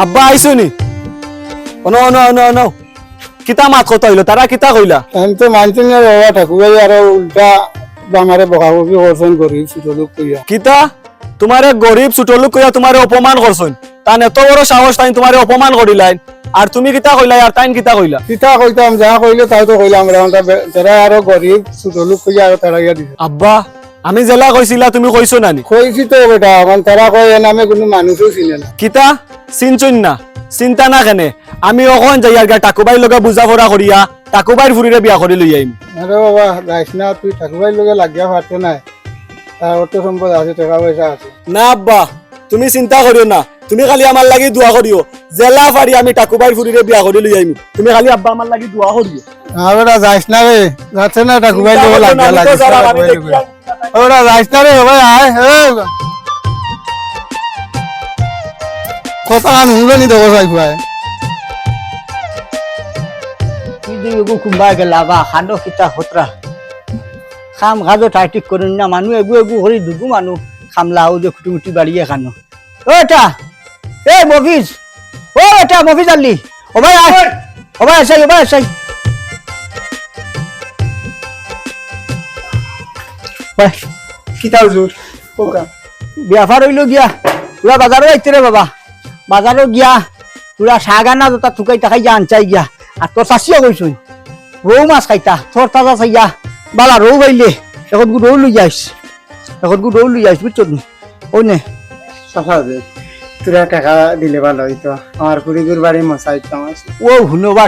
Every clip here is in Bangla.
আব্বা আইছো নি অন অন অন অন কিতা মাত কত হইল তারা কিতা কইলা আমি তো মানছি না বাবা ঠাকুরাই আর উল্টা বামারে বকাবকি করছেন গরিব ছোট লোক কইয়া কিতা তোমারে গরিব ছোট লোক কইয়া তোমারে অপমান করছুন তান এত বড় সাহস তাই তোমারে অপমান করিলাই আর তুমি কিতা কইলা আর তাইন কিতা কইলা কিতা কইতাম যা কইলে তাই তো কইলাম রে আমরা যারা আরও গরিব ছোট লোক কইয়া আরও তারাইয়া দিছে আব্বা আমি জেলা কইছিলা তুমি কইছো নানি। কইছি তো বেটা এখন তারা কয় এ নামে কোনো মানুষও চিনে না কিতা? চিনচুন না চিন্তা না কেনে? আমি অকন যাই আর টাকুবাই লগে বুজা ফরা করিয়া টাকুবাইর ফুরিরে বিয়া কৰি লৈ আহিম। আরে বাবা যাইস না তুই ঠাকুরাই লগে লাগিয়া পারতে নাই। তার অর্থ সম্পদ আছে টাকা পয়সা আছে। না আব্বা তুমি চিন্তা করিও না। তুমি খালি আমার লাগি দোয়া করিও জেলা পারি আমি টাকুবাইর ফুরিরে বিয়া কৰি লৈ আহিম। তুমি খালি আব্বা আমার লাগি দোয়া করিও না বেটা যাইস না রে যাচ্ছে না ঠাকুরাই লগে লাগিয়া লাগিস ওরা না রে ভাই আয়। কথা আমি শুনবে নি দেবো যাই ভাই। এগু কোনোবা গেলা বা খানো কিতা সতৰা খাম খাজো ঠাই ঠিক কৰিম না মানুহ এগু এগু কৰি দুগু মানুহ খামলা আৰু যে খুটি মুটি বাঢ়িয়ে খানো। অ এটা। এ মফিজ। অ এটা মফিজ আলি অবাই আই অবাই আছাই অবাই আছাই বাই কিতা হুজুর কোকা। বিয়াফার হইল গিয়া। পুরা বাজারও আইতে রে বাবা। বাজারও গিয়া। পুরা শাগানা জোতা থুকাই তাকাই যা আনচাই গিয়া। আর তোর চাষিও কইছুন রৌ মাছ খাইতা। তোর তাজা চাইয়া বালা রৌ বাইলে। এখন গু রৌ লই যাইস এখন গু রৌ লই যাইস বুঝছ ওই নে সাফা তোরা টাকা দিলে ভালো হইতো। আমার কুড়িগুর বাড়ি মশাইতাম আছে ও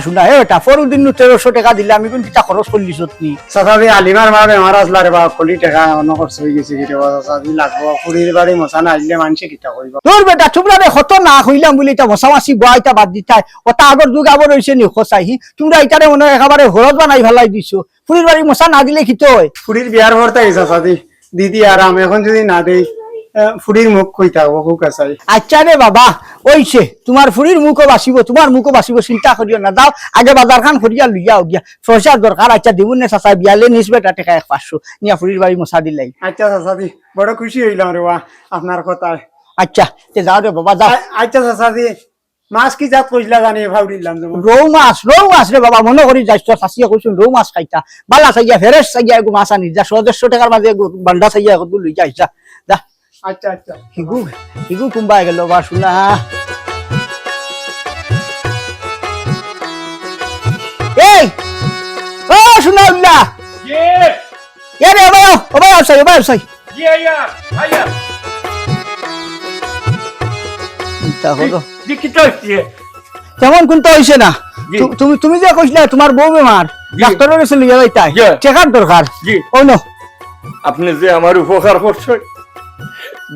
শুনা হে এটা পরের দিন তেরোশো টাকা দিলে আমি কিন্তু তা খরচ সাফাবি আলিমার মা বেমার আসলা রে বা কোটি টাকা অন্য খরচ হয়ে গেছে কি রে বা সাফি লাগবো। কুড়ির বাড়ি মশা না আসলে মানুষে কিতা করিব তোর বেটা তোমরা রে হত না হইলাম বলে এটা মশামাছি গোয়া এটা বাদ দিতাই ওটা আগর যুগ আবার রয়েছে নি খসাই। হি তোমরা এটারে মনে একেবারে ঘরত বানাই ফেলাই দিছো। ফুরির বাড়ি মশা না দিলে কি হয়? ফুড়ির বিয়ার ভরতা গেছে সাদি দিদি আরাম এখন যদি না দেই ফুড়ির মুখ কইতা ও কুকা চাই আচ্ছা রে বাবা ওইছে তোমার ফুরির মুখও বাঁচিব তোমার মুখও বাঁচিব চিন্তা করিও না। দাও আগে বাজার খান করিয়া লইয়া গিয়া পয়সার দরকার আচ্ছা দিব নে চাচা বিয়ালে নিসবে টাকা এক পাঁচশো। নিয়া ফুরির বাড়ি মশা দিলাই আচ্ছা সাদি বড় খুশি হইলাম রে বা আপনার কথায় আচ্ছা তে যাও রে বাবা যাও। আচ্ছা সাদি মাছ কি জাত কইলা জানি ভাউরিলাম রৌ মাছ রৌ মাছ রে বাবা মনে করি যাইছ তোর শাসিয়া কইছুন রৌ মাছ খাইতা বালা চাইয়া ফেরেস চাইয়া এগু মাছ আনি যা সদস্য টাকার মাঝে বান্ডা চাইয়া লই যাই যা যা। আচ্ছা আচ্ছা। হিগু হিগু গেল বা শুনা এই ও শুনা উল্লা এ রে ওবাই ওবাই আসাই ওবাই আসাই তা হলো। তেমন কোনটা হইছে না। তুমি তুমি যে কইছিলা তোমার বউ বেমার। ডাক্তারের কাছে যাইতাই। জি। চেকার দরকার। জি। Oh no. আপনি যে আমার উপকার করছেন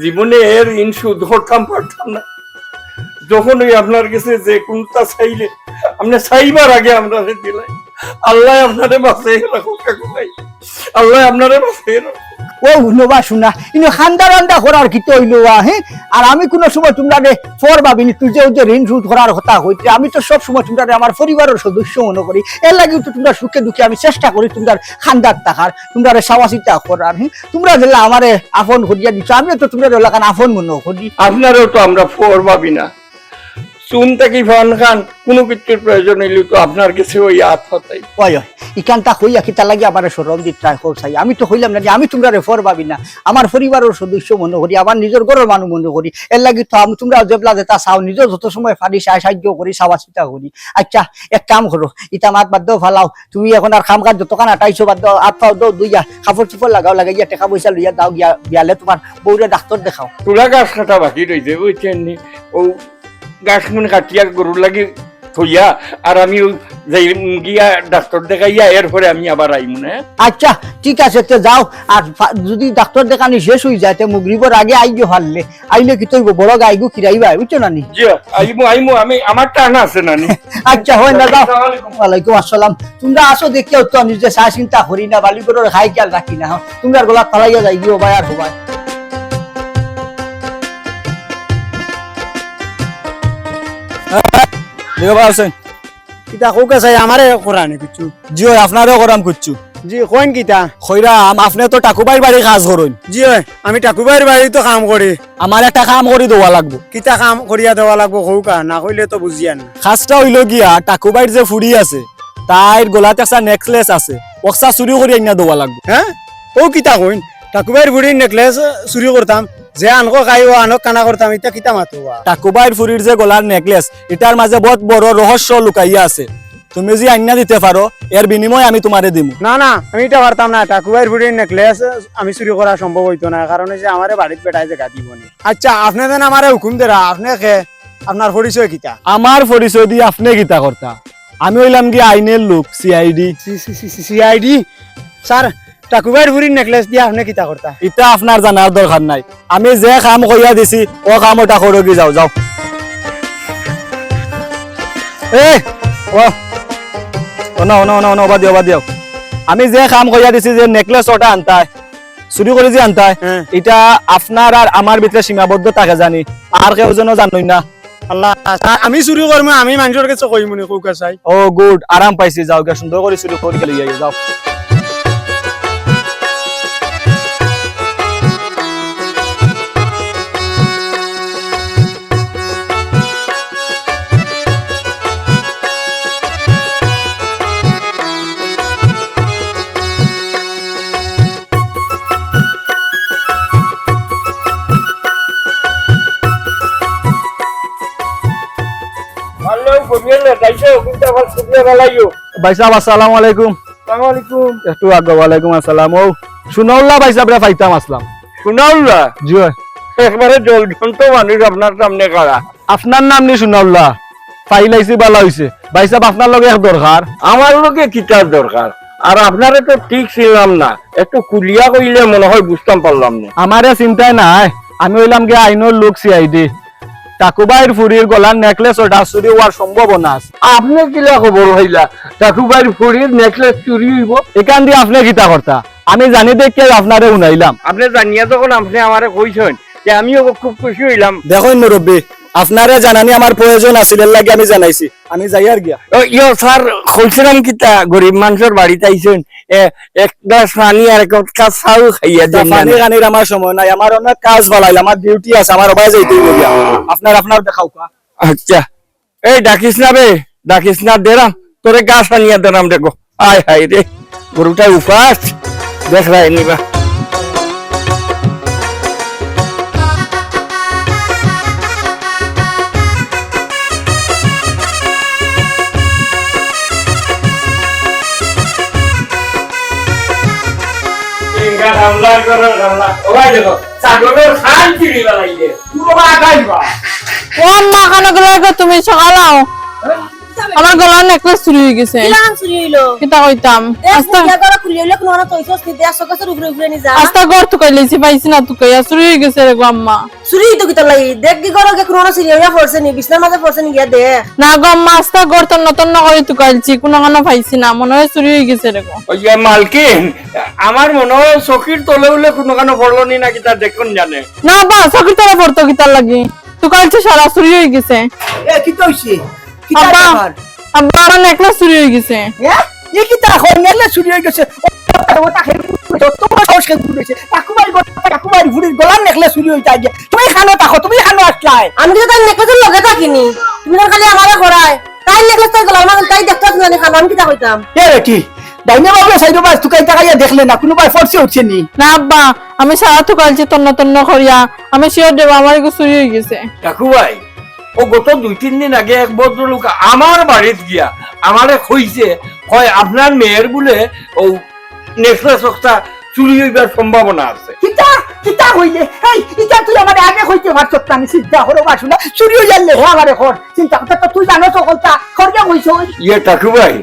জীবনে এর ইনসু ধরতাম, পারতাম না। যখন ওই আপনার কাছে যে কোনটা চাইলে আপনি চাইবার আগে আমরা দিলাই আল্লাহ আপনারে বাঁচিয়ে রাখুক, কাকু ভাই। আল্লাহ আপনারে বাঁচিয়ে রাখুক। ও নবা শুনা, ইনো খান্দা রান্দা করার কি হইল হ্যাঁ আর আমি কোন সময় তোমরা রে ফর ভাবিনি তুই যে যে ঋণ শোধ করার কথা হইতে, আমি তো সব সময় তোমরা আমার পরিবারের সদস্য মনে করি। এর লাগে তো তোমরা সুখে দুঃখে আমি চেষ্টা করি তোমরা খান্দার টাকার তোমরা রে সাবাসিতা করার হ্যাঁ তোমরা দিলে আমারে আপন করিয়া দিচ্ছ আমিও তো তোমরা এলাকান আপন মনে করি। আপনারও তো আমরা ফোর ভাবি না চুন থেকে ফান খান কোনো কিছুর প্রয়োজন হইলে তো আপনার কাছে ওই হাত হতাই। ওই ওই ইকানটা হইয়া কিতা লাগে আমার সরম দি ট্রাই চাই। আমি তো হইলাম না যে আমি তোমরা রে ফর ভাবি না। আমার পরিবারের সদস্য মনে করি আমার নিজের ঘরের মানুষ মনে করি। এর লাগি তো আমি তোমরা যেবলা যেটা চাও নিজের যত সময় পারি সাহায্য সাহায্য করি চাওয়া চিন্তা করি। আচ্ছা এক কাম করো ইটা মাত বাদ দাও ফালাও। তুমি এখন আর খাম কাজ যতক্ষণ আটাইছো বাদ দাও আট পাও দাও দুইয়া কাপড় চোপড় লাগাও লাগে লাগাইয়া টাকা পয়সা লইয়া দাও গিয়া বিয়ালে তোমার বউরে ডাক্তার দেখাও। তুলা গাছ কাটা বাকি রয়েছে বুঝছেন নি? ও গাছ মানে কাটিয়া গরু লাগি থইয়া আর আমি যাই গিয়া ডাক্তার দেখাইয়া এরপরে আমি আবার আইম না আচ্ছা ঠিক আছে তে যাও আর যদি ডাক্তার দেখানি শেষ হয়ে যায় তে মুগরিবর আগে আইগো হারলে আইলে কি তৈব বড় গাইগু কিরাইবা বুঝছ না নি জি আইমু আইমু আমি আমার টানা আছে নানি আচ্ছা হয় না যাও ওয়ালাইকুম আসসালাম তোমরা আসো দেখিও তো নিজে চা চিন্তা করি না বালি খাই খেয়াল রাখি না? তোমরা গোলা ফালাইয়া যাই গিয়ে ভাই আর হবাই দেখো হোসেন কিতা কোকা চাই আমারে করা নি কিছু জিও আপনারও করাম করছু জি কোন কিতা? খৈরাম আপনি তো টাকুবাইর বাড়ি কাজ করুন জি আমি টাকুবাইর বাড়ি তো কাম করি আমার একটা কাম করে দেওয়া লাগবো। কিতা কাম করিয়া দেওয়া লাগবো কৌকা না কইলে তো বুঝিয়া না কাজটা হইল গিয়া টাকুবাইর যে ফুড়ি আছে তাইর গোলাতে একটা নেকলেস আছে ওকসা চুরি করে আইনা দেওয়া লাগবো। হ্যাঁ ও কিতা কইন টাকুবাইর বুড়ির নেকলেস চুরি করতাম যে আনকো খাইব আনক কানা করতাম এটা কিতা মাতো টাকুবাইর ফুরির যে গলার নেকলেস এটার মাঝে বহুত বড় রহস্য লুকাইয়া আছে তুমি যে আইনা দিতে পারো এর বিনিময়ে আমি তোমারে দিমু না না আমি এটা পারতাম না টাকুবাইর বুড়ির নেকলেস আমি চুরি করা সম্ভব হইতো না কারণ হচ্ছে আমার বাড়িতে বেটায় যে গাদি বনি আচ্ছা আপনি দেন আমারে হুকুম দেরা আপনি খে আপনার পরিচয় কিতা আমার পরিচয় দিয়ে আপনি গীতা কর্তা আমি হইলাম কি আইনের লোক সিআইডি সিআইডি স্যার টাকুবাইর বুড়ির নেকলেস দিয়ে আপনি কিতা করতা এটা আপনার জানার দরকার নাই। আমি যে কাম কইয়া দিছি ও কাম ওটা করো যাও যাও। এ ও ও না ও না না ও ওবা দিও ওবা দিও আমি যে কাম কইয়া দিছি যে নেকলেস ওটা আনতায় চুরি করে যে আনতায়। এটা আপনার আর আমার ভিতরে সীমাবদ্ধ থাকে জানি। আর কেউ যেন জানোই না। আল্লাহ আমি চুরি করব আমি মানুষের কাছে কই মনে কৌকা চাই। ও গুড আরাম পাইছি যাও সুন্দর করে চুরি করে গেলে যাও আবার সুবিধা বেলাইও ভাই সাহেব আসসালামু আলাইকুম। আলাইকুম একটু আগে ওয়ালাইকুম আসসালাম। ও শুনাউল্লাহ ভাই সাহেব ফাইতাম আসলাম। শুনাউল্লাহ? জি একবারে জলঘন্ত মানুষ আপনার সামনে কারা। আপনার নাম নি শুনাউল্লাহ। ফাইল আইছি বালা হইছে। ভাই আপনার লগে এক দরকার। আমার লোকে কিতার দরকার। আর আপনারে তো ঠিক ছিলাম না। একটু কুলিয়া কইলে মনে হয় বুঝতাম পারলাম না। আমারে চিন্তায় নাই। আমি হইলাম গে আইনোর লোক সিআইডি টাকুবাইর ফুরির গলার নেকলেস ওটা চুরি হওয়ার সম্ভাবনা আছে। আপনি কিলা খবর হইলা? টাকুবাইর ফুরির নেকলেস চুরি হইব? এখান দিয়ে আপনি কিতা কর্তা। আমি জানি দেখে আপনারে উনাইলাম। আপনি জানিয়া যখন আপনি আমারে কইছেন যে আমিও খুব খুশি হইলাম। দেখুন মুরব্বী আপনারে জানানি আমার প্রয়োজন আছিল এর লাগে আমি জানাইছি। আমি যাই আর গিয়া। ও, ইয়ো স্যার কইছিলাম কিতা গরিব মানুষের বাড়িতে আইছেন। এ- এক গ্লাস পানি আর এক কাপ চাউ খাইয়া দেন পানি গানির আমার সময় নাই আমার অনেক কাজ বালাইল আমার ডিউটি আছে আমার অবাই যাইতেই বলিয়া আপনার আপনার দেখাও কা। আচ্ছা। এই ডাকিস না বে ডাকিস না দেরাম তোরে গাছ আনিয়া দেরাম দেখো। আয় হায় রে। গরুটা উপাস। দেখ রায় নিবা। কানে তুমি সকালাও আমার গলার নেকলেস চুরি হয়ে গেছে। কিলান চুরি হইল? কিতা কইতাম? আস্তা আস্তা গলা খুলি হইল কোনো না তৈছস নি দেশ সকাসের উপরে উপরে নি যা। আস্তা ঘর তুকাই লেছি পাইছি না চুরি হয়ে গেছে রে গো আম্মা। চুরি তো কিতা লাগি? দেখ কি কে কোনো না চুরি হইয়া পড়ছে নি বিছনার মাঝে পড়ছে নি গিয়া দেখ। না গো আম্মা আস্তা ঘর তুকাইছি কোনো কোনো পাইছি না। মনে হয় চুরি হয়ে গেছে রে গো। ওই যে মালকিন আমার মনে হয় চকির তলে উলে কোনো কানো পড়ল নি নাকি তা দেখুন জানে। না বা সকি তোরা পড়তো কিতার লাগি? তুকাইছি সারা চুরি হয়ে গেছে। এ কি কইছে আব্বা আব্বা আমার নেকলেস চুরি হয়ে গেছে। এ? কি তা হয় নেলে চুরি হয়ে গেছে। ওটা খেয়ে তোমার সাহস খেয়ে ঘুরেছে টাকুমারি টাকুমারি ঘুরির গলার নেকলেস চুরি হয়ে যায়। তুমি খানো তাকো তুমি খানো আসলাই আমি তো তাই নেকলেসের লগে থাকিনি। তুমি না খালি আমারে করায় তাই নেকলেস তাই গলার মাঝে তাই দেখতাছ না নি খানো আমি কিতা কইতাম? এ বেটি ডাইনে বাবু সাইডো বাস তুকাই তাকাইয়া দেখলে না কোনো ভাই ফরসে উঠছে নি। না আব্বা আমি সারা তুকাইছি তন্ন তন্ন করিয়া আমি শিওর দেবো আমার চুরি হয়ে গেছে। কাকু ভাই ও গত দুই তিন দিন আগে এক ভদ্রলোক আমার বাড়িতে গিয়া আমারে কইছে কয় আপনার মেয়ের বলে ও নেকলেস একটা চুরি হইবার সম্ভাবনা আছে। কিতা? কিতা হইলে এই ইটা তুই আমার আগে হইতে পারছত না আমি চিন্তা করো বাসু না চুরি হইলে হে আমারে কর। চিন্তা করতে তো তুই জানো তো কলতা খরগা হইছ ইয়ে ঠাকুর ভাই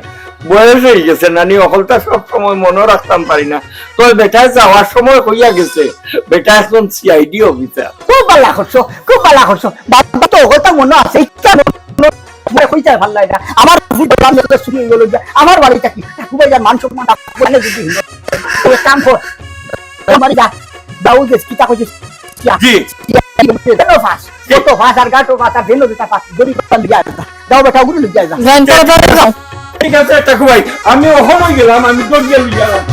বয়স হয়ে গেছে নানি অকলটা সব সময় মনে রাখতাম পারি না। তো বেটায় যাওয়ার সময় হইয়া গেছে। বেটা এখন সিআইডি অফিসার খুব ভালো করছ খুব ভালো করছ বাবা তো কথা মনে আছে ইচ্ছা মানে কইতে ভালো লাগে না। আমার ভুল বললাম যে শুরু হয়ে গেল আমার বাড়িটা কি? খুবই যা মান সম্মান মানে যদি হইল। কাম কর আমার যা। দাউ যে কিতা কইছিস জি। ভেনো ফাঁস। কত ফাঁস আর গাটো ফাঁস আর ভেনো দিতা ফাঁস গরিব লিয়া দাও বেটা উগুলো লিয়া যা। ঠিক আছে টাকু ভাই আমি অহমই গেলাম আমি দরজা গেলাম।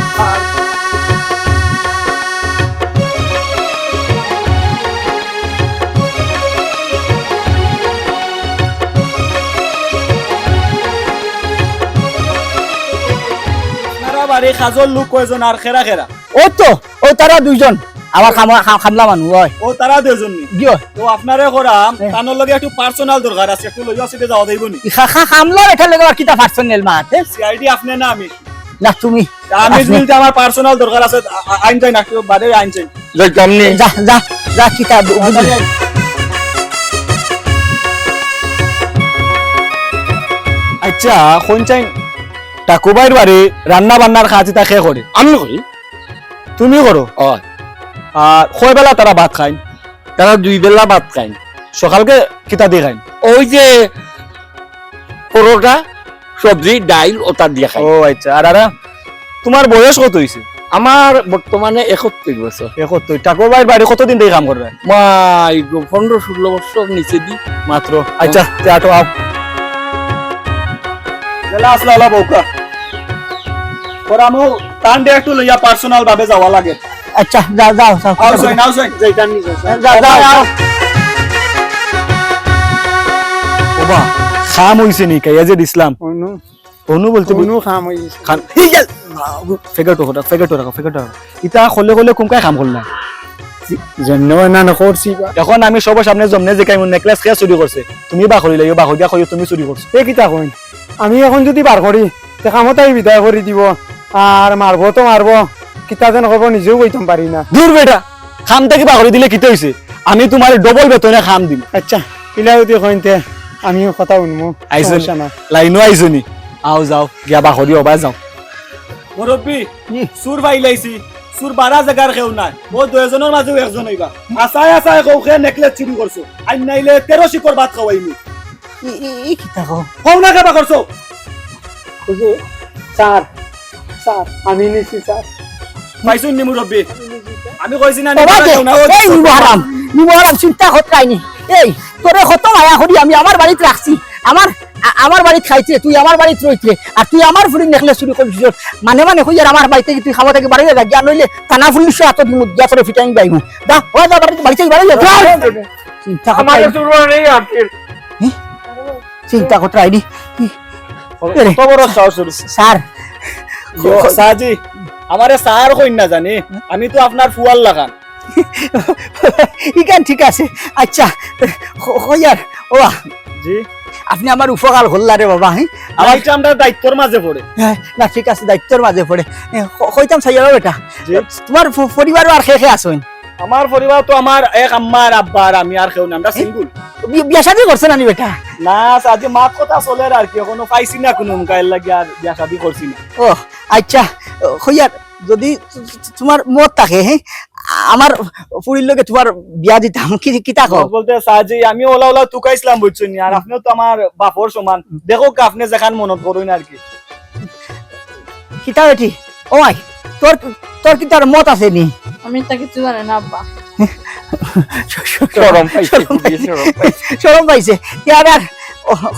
বাড়ি খাজর লোক কয়জন আর খেরা খেরা? ও তো ও তারা দুইজন। খা- খামলা মানুষ হয় ও তারা দুজন নি দিও তো আপনারে করাম তানোর লগে একটু পার্সোনাল দরকার আছে একটু লইয়া সিটে যাওয়া যাইব নি? খা- খা- খামলার এটা লেগে আর কিতা পার্সোনাল মাত হে? সিআইডি আপনি না আমি? না তুমি। আমি বলতে আমার পার্সোনাল দরকার আছে আইন চাই না বাদে আইন চাই কামনি যা যা যা কিতা বু- আচ্ছা কোন চাই। টাকুবাইর বাড়ি রান্না বান্নার খাতি তা খেয়ে করে আমি কই তুমি করো হয়। আর বেলা তারা ভাত খায় তারা দুই বেলা ভাত খায় সকালকে কিতা দিয়ে খায় ওই যে পরোটা সবজি ডাইল ওটা দিয়ে খাই ও আচ্ছা। আর আরা তোমার বয়স কত হয়েছে আমার বর্তমানে একত্রিশ বছর একত্তর টাকুবাইর বাড়ি কতদিন থেকে কাম করবে মাই গো, পনেরো ষোলো বছর নিচে দি। মাত্র আচ্ছা তেটো আও জেলা আসলা বউকা পরামো টান দে একটু লইয়া পার্সোনাল ভাবে যাওয়া লাগে। আচ্ছা যাও যাও যাও। আও সই নাও সই যাইতাম নি যাও যাও যাও। ওবা খাম হইছে নি কাইয়া যে দিছিলাম অনু। বলতে অনু খাম গেছে খান এই গেল হটা ফেগাটো রাখো ফেগাটো রাখো ইতা খলে খলে কুমকাই খাম করলা বা। এখন আমি সবার সামনে জমনে যে কাইমন নেকলেস খেয়া চুরি করছে তুমি বা করিলে ইয়ো বাহদিয়া কইও তুমি চুরি করছ এ কিতা কইন? আমি এখন যদি বার করি তে কামতাই বিদায় করে দিব। আর মারবো তো মারবো কিতা যেন করব নিজেও কইতাম পারি না। দূর বেটা খাম থেকে বাহরি দিলে কিতে হইছে আমি তোমার ডবল বেতনে খাম দিম। আচ্ছা পিলা যদি কইনতে আমিও কথা শুনব আইসো। লাইনো আইছো নি আও যাও গিয়া বাহরি অবা যাও। মুরব্বী। সুর ভাই লাইছি সুর বারা জায়গার কেউ নাই। ও দুজনের মাঝেও একজন হইবা। আসায় আসায় কৌ খে নেকলেস চুরি করছ আইন নাইলে তেরো শিকর ভাত খাওয়াইনি ই- কিতা কও? কৌ না কেবা করছ হুজুর স্যার স্যার আমি নিছি স্যার পাইছুন নি মুরব্বী আমি কইছি না এই নিবারাম নিবারাম চিন্তা করাই নি? এই তোরে কত মায়া করি আমি আমার বাড়িতে রাখছি আমার আমার বাড়িতে খাইছে তুই আমার বাড়িতে রইছে আর তুই আমার ফুড়ি নেকলেস চুরি করিস মানে মানে কই আর আমার বাড়িতে তুই খাওয়া থেকে বাড়ি যা গিয়া নইলে থানা পুলিশ এত গিয়া তোরে ফিটাইং বাইমু দা ও যা বাড়িতে বাড়িতে বাড়ি যা চিন্তা চিন্তা সাহস হইছে। স্যার সাজি আমারে সার কইন না জানি। আমি তো আপনার ফুয়াল লাগান ইকান ঠিক আছে। আচ্ছা হইয়ার ও জি। আপনি আমার উপকার হল্লা রে বাবা হ্যাঁ? আমার এটা আমরা দায়িত্বর মাঝে পড়ে। হ্যাঁ, না ঠিক আছে দায়িত্বর মাঝে পড়ে। ক- কইতাম সাইয়ারো বেটা। তোমার প- পরিবারও আর খেয়ে খেয়ে আসুন আমার পরিবার তো আমার এক আম্মার আব্বার আমি আর কেউ না আমরা সিঙ্গুল বিয়া শাদি করছে নানি বেটা? না সাজি মাত কথা চলে আর কি কোনো পাইছি না কোনো গায়ের লাগি আর বিয়া শাদি করছি না। ও আচ্ছা হইয়ার যদি তোমার মত থাকে হ্যাঁ আমার পুরীর লোকে তোমার বিয়া দিতাম কি কিতা বলতে সাজি আমি ওলা ওলা তুকাইছিলাম বুঝছ নি আর আপনিও তো আমার বাপর সমান দেখো আপনি যেখান মনত করুন আর কি কিতা বেটি ও আই তোর তোর কি তার মত আছে নি আমি তা কিছু জানি না আব্বা সরম পাইছে শরম পাইছে শরম পাইছে ইয়ার আর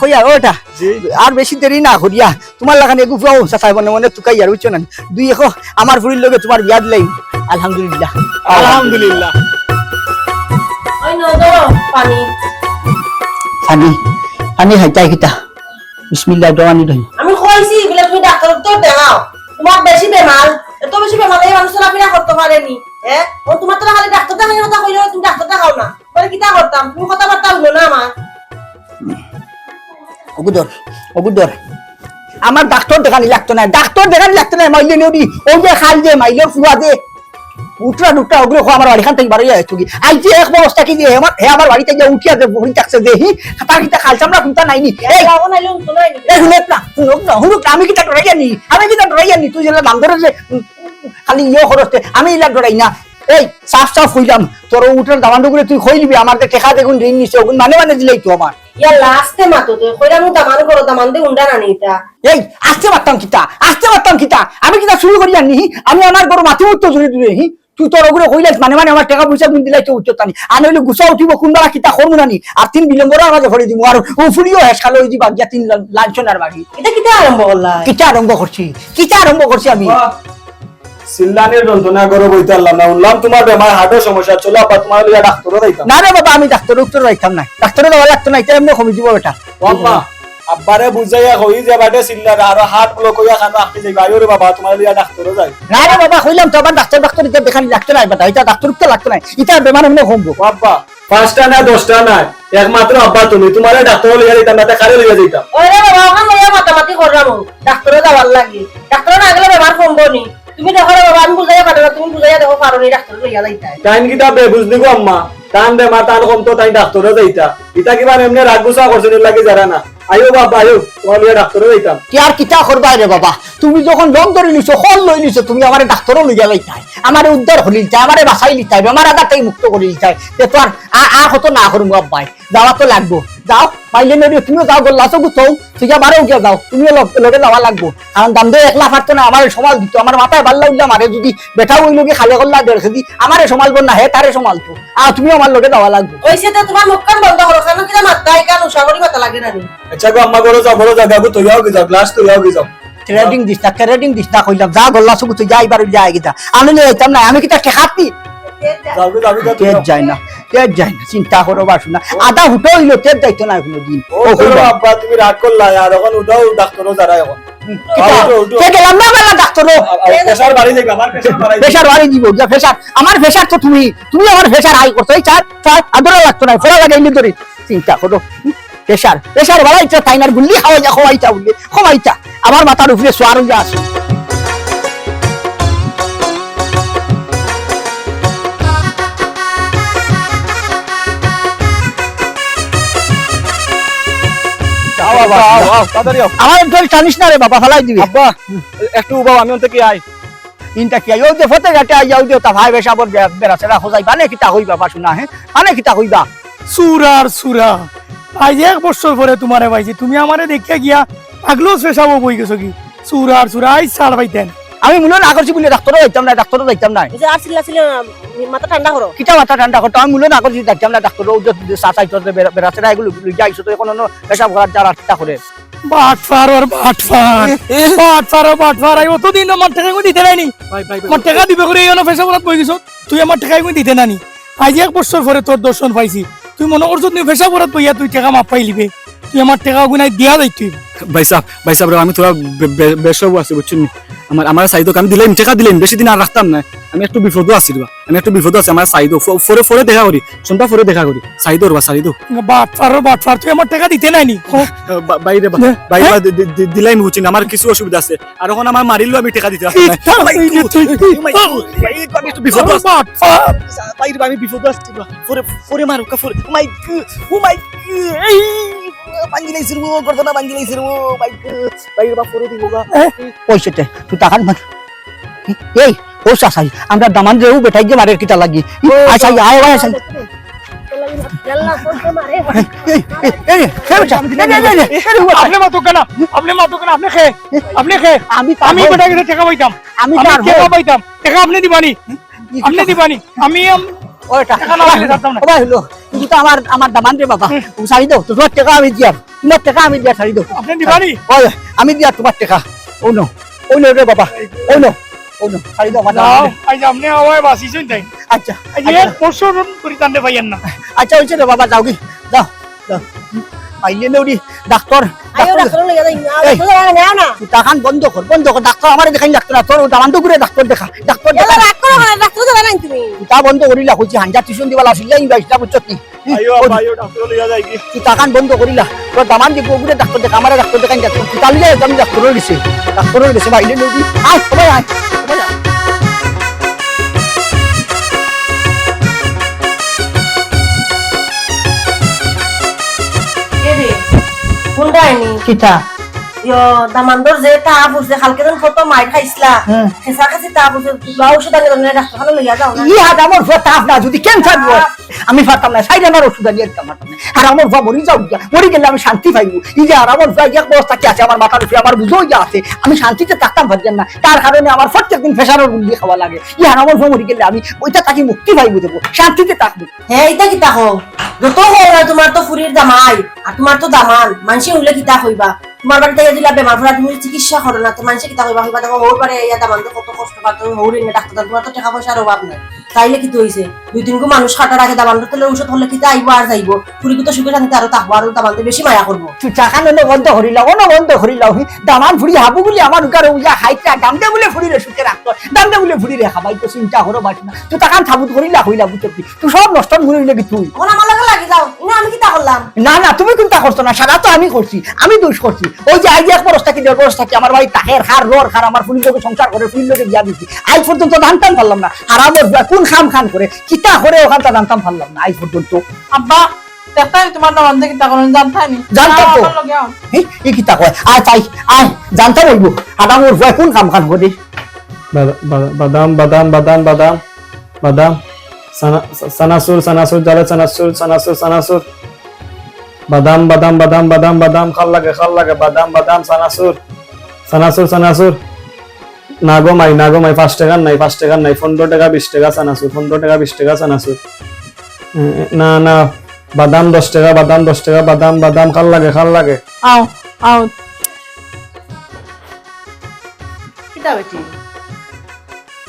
হইয়ার ওটা। জি। আর বেশি দেরি না করিয়া তোমার লাগান এগু চাচাই মনে মনে তুকাই আর বুঝছ না। দুই এখো আমার ফুরির লগে তোমার বিয়া দিলাই। আলহামদুলিল্লাহ। আলহামদুলিল্লাহ। পানি। পানি পানি হাইতাই কিতা? বিসমিল্লাহ দোয়ানি দই আমি কইছি বলে তুমি ডাক্তার তো দেখাও তোমার বেশি বেমার এত বেশি বেমার এই মানুষ চলাফেরা করতে পারেনি হ্যাঁ ও তোমার তো খালি ডাক্তার দেখানোর কথা কইলো তুমি ডাক্তার দেখাও না। বলে কিতা করতাম তুমি কথাবার্তা হলো না আমার অগুদর অগুদর। আমার ডাক্তার দেখানি লাগতো না ডাক্তার দেখানি লাগতো না মাইলে ওই যে খাল যে ফুয়া দে। উঠরা ওগুলো আমার থেকে বাড়ি তুই আই যে এক অবস্থা কি যে আমার হে আমার বাড়িতে যে উঠিয়া যে বহি থাকছে যে হি তার কিটা খাল চামড়া কুমতা নাইনি এই যাব নাইলে নাই এই না শুনুক না শুনুক না, আমি কিটা জানি আমি কিটা ডরাই জানি তুই যেটা নাম ধরে যে খালি ইয়ে খরচতে আমি ইলা ডরাই না। এই সাফ সাফ হইলাম তোর উঠের দামান্ড করে তুই খই আমার টেকা দেখুন ঋণ নিছে ওগুন মানে মানে দিলেই তো আমার। ইয়া লাস্টে মাতো তো কইরা মু দামান করো দামান দে উন্ডা না নিতা এই আসতে পারতাম কিতা আসতে পারতাম কিতা আমি কিতা শুরু করি আনি আমি আমার বড় মাথি উত্তর জুড়ে দিবে হি? তুই তোর ওগুলো মানে মানে আমার টাকা পয়সা গুণ দিলাই তো উচ্চতা নি আর নইলে গুছা উঠিব কোনবা কিতা করব না নি আর তিন বিলম্বর মাঝে ভরে দিব আর ও ফুরিও হেস খালো ওই যে বাগিয়া তিন লাঞ্ছনার বাড়ি। এটা কিতা আরম্ভ করলা? কিতা আরম্ভ করছি কিতা আরম্ভ করছি আমি? সিল্লানের যন্ত্রণা করে বইতে পারলাম না শুনলাম তোমার বেমার হার্টের সমস্যা চলো আব্বা তোমার লিয়া ডাক্তারও যাইতাম না রে বাবা আমি ডাক্তার উত্তর রাখতাম না ডাক্তারে দেওয়া লাগতো না এটা এমনি কমে দিব বেটা। আম্মা আব্বারে বুঝাইয়া কই যে বাটে সিল্লার আর হার্ট ব্লক হইয়া খানো আটকে যাইবা আইও রে বাবা তোমার লিয়া ডাক্তারও যাই না রে বাবা কইলাম তো আবার ডাক্তার ডাক্তার এটা দেখানি লাগতো না বেটা এটা ডাক্তার উত্তর লাগতো না এটা বেমার এমনি কমবো ও আব্বা পাঁচটা না দশটা না একমাত্র আব্বা তুমি তোমার ডাক্তারও লিয়া দিতাম না খারে লিয়া দিতাম ওরে বাবা ওখান লইয়া মাতামাতি করলাম ডাক্তারও যাওয়ার লাগে। ডাক্তারও না গেলে বেমার কমবো নি তুমি দেখো রে বাবা আমি বুঝাইয়া পারো তুমি বুঝাইয়া দেখো পারো নি ডাক্তার লইয়া যাইতাই টাইম কিতা বে বুঝলি গো আম্মা? টান বেমার টান কম তো তাই ডাক্তারও যাইতা। ইতা কিবা এমনি রাগ গুছা করছে লাগে যারা না। আইও বাবা আইও তোমার লিয়া ডাক্তারও যাইতাম। কি আর কিতা করবা রে বাবা? তুমি যখন লং ধরে নিছো হল লই নিছো তুমি আমার ডাক্তারও লইয়া লাইতাই আমার উদ্ধার হলি চাই আমার বাঁচাই লিতাই বেমার আদারটাই মুক্ত করে লিতাই তে তো আর আর কত না করুম আব্বাই। যাওয়া তো লাগবো। যাও পাইলে নদী তুমিও যাও গোল্লা চকু থৌ ঠিক আছে বারো গিয়া যাও তুমিও লগ- লগে যাওয়া লাগবো। কারণ দাম দিয়ে একলা ফাটতো না আমার সমাল দিত আমার মাথায় ভালো লাগলে মারে যদি বেটা ওই লোকে খালি করলা দেড় খেদি আমারে সমালবো না হে তারে সমালতো আর তুমিও আমার লগে যাওয়া লাগবো। ওইসে তো তোমার মুখ কান বন্ধ করো কেন কিনা মাত্রাই কান উষা করি মাথা লাগে না আচ্ছা গো আম্মা বড় যাও বড় যাও গাবু তৈয়াও কি যাও গ্লাস কি যাও। ট্রেডিং দিস না ট্রেডিং দিস না কইলাম যা গোল্লা চকু তুই যাই বারো যাই গিতা আমি নিয়ে যাইতাম না আমি কি তেজ যায় না তেজ যায় না চিন্তা করো বাসু না। আধা হুটো হইল তেজ যাইতো না কোনো দিন। আব্বা তুমি রাগ করলা আর এখন উঠাও ডাক্তারও যারা এখন। উঠো, উঠো। গেলাম না বেলা ডাক্তারও। প্রেসার বাড়ি যাইবা আমার প্রেসার ফেসার তো তুমি তুমি আমার ফেসার হাই করছ। এই চার চার আদর লাগতো না ধরে। চিন্তা করো ফেসার ফেসার বাড়াইটা তাইনার গুল্লি খাওয়াইতা খাওয়াইতা বললে খাওয়াইতা আমার মাথার উপরে সোয়ার যা আছে। বাবা। তাড়াতাড়ি আমার ধরে টানিস না রে বাবা ফেলাই দিবি। আব্বা একটু বাবা আমি ওতে কি আই ইনটা কি আইও যে ফতে গাটে আইও যে তা ভাই বেশা বর বেড়াছে রাখো যাই বানে কিতা হইবা বাসু না হে? বানে কিতা হইবা? সুরার সুরা। আজ এক বছর পরে তোমারে পাইছি। তুমি আমারে দেখিয়া গিয়া আগলো শেষাবো বই গেছো কি? সুরার সুরা আই ছাড় পাইতেন। আমি মনে না করছি বলে ডাক্তারও যাইতাম না ডাক্তারও যাইতাম না। আর চিল্লা মাথা ঠান্ডা করো। কিতা মাথা ঠান্ডা করতো? আমি মনে না করছি যাইতাম না ডাক্তারও চাচাই তোর বেড়াচ্ছে না এগুলো যাইছো তো কোনো পেশাব করার যারা চিন্তা করে। বাটফার আর বাটফার বাটফার আর বাটফার আই অতদিন আমার টাকা কই দিতে নাইনি। ভাই ভাই আমার টাকা দিবে করে এই পেশা করাত বই গেছো তুই আমার টাকা কই দিতে নানি আজ এক বছর পরে তোর দর্শন পাইছি। তুই মনে করছ তুই পেশা করাত বইয়া তুই টাকা মাপ পাইলিবে তুই আমার টাকা গুনাই দিয়া যাই তুই ভাই আমি তোরা বেসব আছে বুঝছেন আমার আমার সাইদো আমি দিলেন টাকা দিলেন বেশি দিন আর রাখতাম না আমি একটু বিপদও আছি দিবা আমি একটু বিপদও আছে আমার সাইদো ফরে ফরে দেখা করি সন্ধ্যা ফরে দেখা করি সাইদো বা সাইদো তুই আমার টাকা দিতে নাইনি বাইরে হ্যাঁ? বাইরে বা দি- দি- দি- দিলাই আমি বুঝছেন আমার কিছু অসুবিধা আছে আর এখন আমার মারিলেও আমি টাকা দিতে না। আমি একটু বিপদ বাইরে আমি বিপদ আসছি বা ফরে ফরে মারো কা ফরে মাই ও করতো না মাই বাইরে বা ফরে দিব গা পয়সাতে তুই টাকা মান এই ও চাচাই আমরা দামান রেও বেটাই যে মারের কিতা লাগি আচ্ছা আয় আয় আচ্ছা আপনি মাতো কেন আপনি মাতো কেন আপনি খে আপনি খে আমি আমি বেটা গেলে টাকা পাইতাম আমি আমি তার টাকা পাইতাম টাকা আপনি দিবানি আপনি দিবানি আমি ওটা টাকা না হলো কিন্তু তো আমার আমার দামান রে বাবা। ছাড়ি দাও তোমার টাকা আমি দিয়ার তোমার টাকা আমি দিয়া ছাড়ি দাও। আপনি দিবানি? ওই আমি দিয়া তোমার টাকা। ও নো ও নো রে বাবা। ও নো ও দাও আমার তাই। আচ্ছা করি না আচ্ছা। হয়েছে রে বাবা যাও কি যাও যাও। পাইলে ডাক্তার আইও ডাক্তার ডাক্তার লইয়া যাই এই। ডাক্তার নেও না। টাকান বন্ধ কর বন্ধ কর ডাক্তার আমার দেখাই ডাক্তার না, তোর দামান তো ডাক্তার দেখা ডাক্তার করো তা বন্ধ করিলা কইছি হাঞ্জা টিউশন দিবালা আসিলে এই বাইশটা বুঝছত নি ডাক্তারও বন্ধ করিলা তোর দামান দিব ঘুরে ডাক্তার দেখা আমার ডাক্তার দেখাই ডাক্তার তুই তালিলে আমি ডাক্তার গেছে ডাক্তার গেছে বাইরে নদী আয় সবাই আয় সবাই আয় কে দামান্দর যে তা বুঝছে কালকে যেন কত মাইর খাইছিলা। খেসা খাসি তা বুঝছে ওষুধ আনি ধরনের ডাক্তারখানা লইয়া যাও ই হাত আমার ভুয়া তাপ না যদি ক্যান্সার হয় আমি পারতাম না সাইড আমার ওষুধ আনিয়ে দিতাম পারতাম না আর আমার ভুয়া মরি যাও গিয়া মরি গেলে আমি শান্তি পাইবো এই যে আর আমার ভুয়া এক বস্তা কি আছে? আমার মাথার উপরে আমার বুঝো ইয়া আছে। আমি শান্তিতে থাকতাম পারতাম না। তার কারণে আমার প্রত্যেক দিন ফেসানোর গুলি খাওয়া লাগে। ই আর আমার ভুয়া মরি গেলে আমি ওইটা তাকে মুক্তি পাইবো দেবো শান্তিতে থাকব হ্যাঁ এটা কিতা হো? যত হো না তোমার তো ফুরির দামাই আর তোমার তো দামান মানুষে উঠলে কিতা হইবা তোমার ভরা তুমি চিকিৎসা করো না তো মানুষে কিতা হইবা হইবা দেখো ওর পারে ইয়া দামান তো কত কষ্ট পাতো না ডাক্তার তোমার তো টাকা পয়সার অভাব নাই। তাইলে কি হইছে? দুই তিন মানুষ খাটা রাখে দামান তো ঔষধ হলে কিতা আইবো আর যাইবো? ফুরি তো সুখে শান্তি আরও থাকব আর দামান বেশি মায়া করব। তুই চাকান বন্ধ করিলাও অন বন্ধ করিলাও দামান ফুড়ি হাবু বলে আমার উগারে উজা হাইটা দাম দে বলে ফুড়ি রে সুখে রাখতো দাম দে বলে ফুড়ি রে খাবাই তো চিন্তা করো বাট না। তুই তাকান থাবুত করিলা হইলা বুঝতে তুই সব নষ্ট মরিলে কি তুই? এখন আমার লাগে লাগি যাও ইনা আমি কিতা করলাম? না না তুমি কোনটা করছ না? সারা তো আমি করছি আমি দোষ করছি। ওই যে এক বরস থাকি দেড় বরস থাকি আমার ভাই তাকের খার রোর খার আমার ফুলির লোকে সংসার করে ফুলির লোকে বিয়া দিচ্ছি আজ পর্যন্ত জানতাম পারলাম না। আর আমার কোন খাম খান করে কিতা করে ওখানটা জানতাম পারলাম না আজ পর্যন্ত। আব্বা দেখতাই তোমার দামান থেকে তা করেন জানতানি জানতাম তো। এই কিতা কয়? আয় তাই আয় জানতাম হইব আর আমার বুয়া কোন খাম খান করে? বাদা- বাদা- বাদাম বাদাম বাদাম বাদাম বাদাম সানা- সানাসুর সানাসুর জালে সানাসুর সানাসুর সানাসুর। বাদাম বাদাম বাদাম বাদাম বাদাম খাল লাগে খাল লাগে বাদাম বাদাম সানাসুর সানাসুর সানাসুর। নাগমাই নাগমাই পাঁচ টাকার নাই পাঁচ টাকার নাই পনেরো টাকা বিশ টাকা সানাসুর পনেরো টাকা বিশ টাকা এ, না না বাদাম দশ টাকা বাদাম দশ টাকা বাদাম বাদাম খাল লাগে খাল লাগে। আও আও।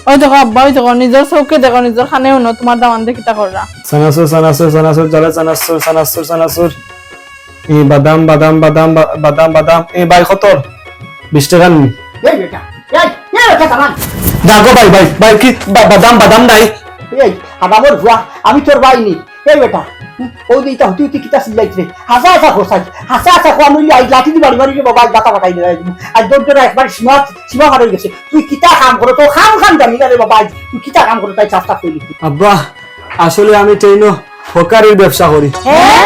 ওই দেখো আব্বা ওই দেখো নিজের চৌকে দেখো নিজের খানেও ন তোমার দামান দেখে তা কররা সানাসুর সানাসুর সানাসুর জলে সানাসুর সানাসুর সানাসুর এই বাদাম বাদাম বাদাম বাদাম বাদাম এই ভাই কত বিশ টাকা নি। বেটা দেখো ভাই ভাই ভাই কি বা- বাদাম বাদাম নাই এই আমার বুয়া আমি তোর ভাই নি এই বেটা যে ইটা হতি হতি কিতা সিলাইছ রে। হাসা হাসা খোসাই হাসা হাসা খোয়া নইলে আজ লাঠি দি বাড়ি বাড়ি রে বাবা দাতা পাঠাই দেয় আজ। দর দর একবার সীমা সীমা হারাই গেছে। তুই কিতা কাম করো তো খাম খাম জানি না রে বাবা তুই কিতা কাম করো তাই চাষটা কইলি আব্বা আসলে আমি ট্রেনও হকারির ব্যবসা করি। হ্যাঁ?